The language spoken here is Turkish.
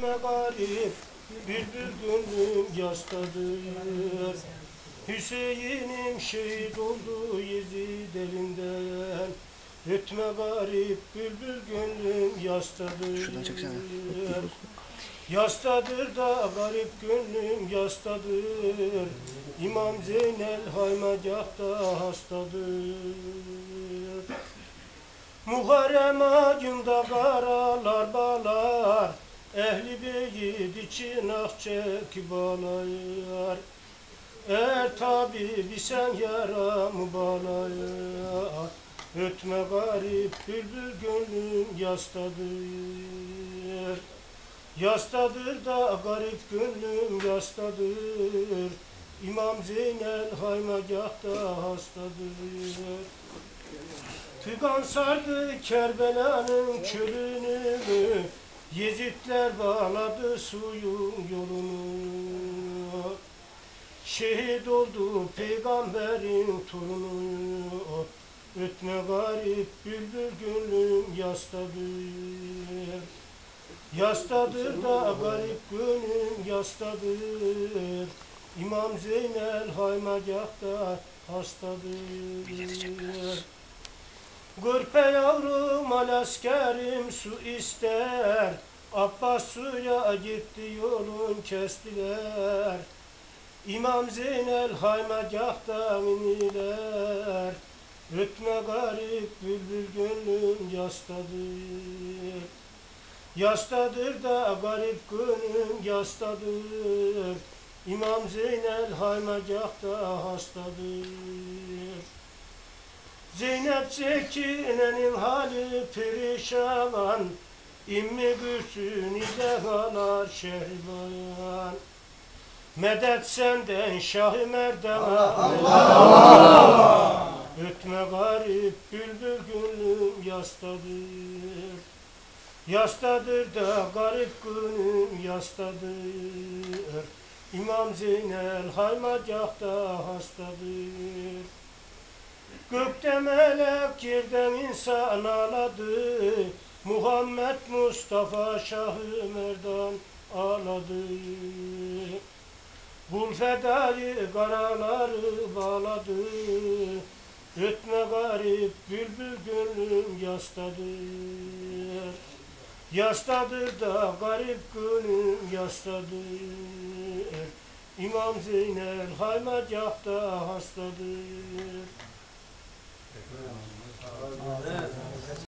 Ötme garip bülbül gönlüm yastadır. Hüseyin'im şehit oldu Yezid elinden. Ötme garip bülbül gönlüm yastadır. Yastadır da garip gönlüm yastadır. İmam Zeynel haymagahta hastadır. Muharrem ayında karalar bağlar Ehli beyit için ah çekip ağlar Er tabibi sen yaramı bağlar Ötme garip bülbül gönlüm yastadır. Yastadır da garip gönlüm yastadır. İmam Zeynel haymagahta hastadır. Figan sardı Kerbela'nın çölünü Yezidler bağladı suyun yolunu. Şehit oldu peygamberin torunu. Ötme garip bülbül gönlüm yastadır Yastadır da garip gönlüm yastadır İmam Zeynel haymagahta hastadır Gırpe yavrum al askerim su ister. Abbas suya gitti yolun kestiler. İmam Zeynel haymagahta iniler. Ötme garip bülbül gönlüm yastadır. Yastadır da garip gönlüm yastadır. İmam Zeynel haymagahta hastadır Zeynep Zekine'nin hali perişan İmmi Gülsün idehalar şehriban Medet senden Şah-ı Merdan. Ötme garip bülbül gönlüm yastadır. Yastadır da garip gönlüm yastadır. İmam Zeynel haymagahta hastadır Gökte melek yerden insan ağladı. Muhammed Mustafa Şah-ı Merdan ağladı. Bul fedayı karaları bağladı. Ötme garip bülbül gönlüm yastadır Yastadır da garip gönlüm yastadır İmam Zeynel haymagahta hastadır C'est vrai, on va parler de.